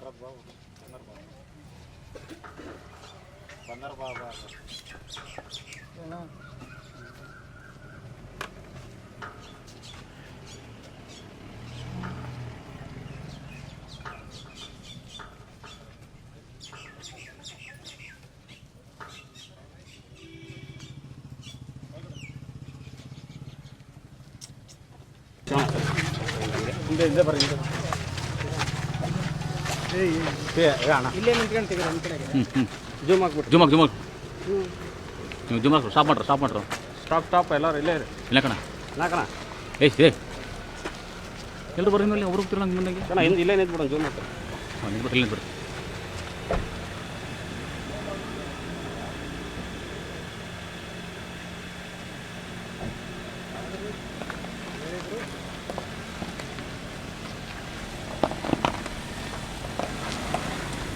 Travou. Está normal. Está normal, barra. Eu não. Vem, vem para aqui. ಏ ಅಣ್ಣ. ಇಲ್ಲೇ ನಿಂತ್ಕೊಂತೀವಿ ನಮ್ಮ ಕಡೆಗೆ. ಹ್ಞೂ ಹ್ಞೂ ಜೂಮ್ ಹಾಕ್ಬಿಟ್ಟು ಜುಮಾಕ್ ಜುಮಾಕ್ ನೀವು ಜುಮಾಕ್ ಸ್ಟಾಪ್ ಮಾಡ್ರು ಸ್ಟಾಪ್ ಮಾಡ್ರು. ಸ್ಟಾಪ್ ಸ್ಟಾಪ್ ಎಲ್ಲರೂ ಇಲ್ಲೇ ಇರಿ. ಇಲ್ಲ ಕಣ. ನಾಕಣ ಏಯ್ ಏ ಎಲ್ಲರೂ ಬರ್ರಿ ಮೇಲೆ ಅವ್ರು ಹೋಗ್ತೀರ ನಂಗೆ ಮುಂದೆ ಅಣ್ಣ ಹಿಂದೆ ಇಲ್ಲೇ ನಿಂತ್ಬಿಡೋಣ ಜೂಮ್ ಹಾಕಿ ಹಾಂ ನಿಂಗೆ ಇಲ್ಲಿ ಬಿಡ್ರಿ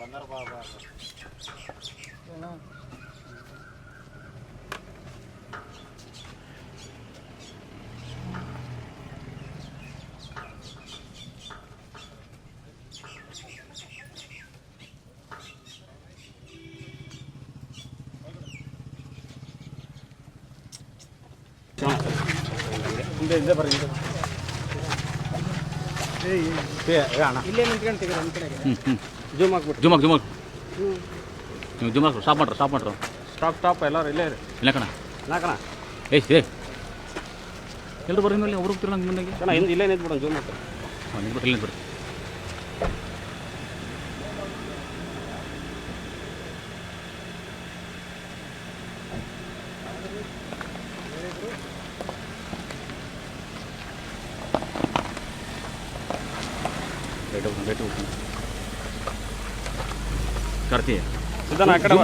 ಬಂದರ್ ಬಾಬು ಬಂದರ್ ಬಾಬು ಹಿಂದೆ ಹಿಂದೆ ಏ ಅಣ್ಣ. ಇಲ್ಲೇ ನಿಂತ್ಕೊಂತೀವಿ ನಮ್ಮ ಕಡೆಗೆ. ಹ್ಞೂ ಹ್ಞೂ ಜೂಮ್ ಹಾಕ್ಬಿಟ್ಟು. ಜುಮಾಕ್ ಜುಮಾಕ್ ನೀವು ಜುಮಾಕ್ ಸ್ಟಾಪ್ ಮಾಡ್ರು ಸ್ಟಾಪ್ ಮಾಡ್ರು. ಸ್ಟಾಪ್ ಸ್ಟಾಪ್ ಎಲ್ಲರೂ ಇಲ್ಲೇ ಇರಿ. ಇಲ್ಲ ಕಣ. ನಾಕಣ ಏಯ್ ಏ ಎಲ್ಲರೂ ಬರ್ರಿ ಮೇಲೆ ಅವ್ರು ಹೋಗ್ತೀರ ನಂಗೆ ಮುಂದೆ ಕಣ ಹಿಂದೆ ಇಲ್ಲೇ ನಿಂತ್ಬಿಡೋಣ ಜೂಮ್ ಹಾಕಿ ಹಾಂ ನಿಂಗೆ ಇಲ್ಲಿ ಬಿಡ್ರಿ ಲೇಟ್ ಹೋಗ್ತೀನಿ ಲೇಟ್ ಹೋಗ್ತೀನಿ ಕರ್ತಿ ಸಿದ್ಧಾನ ಆ ಕಡೆ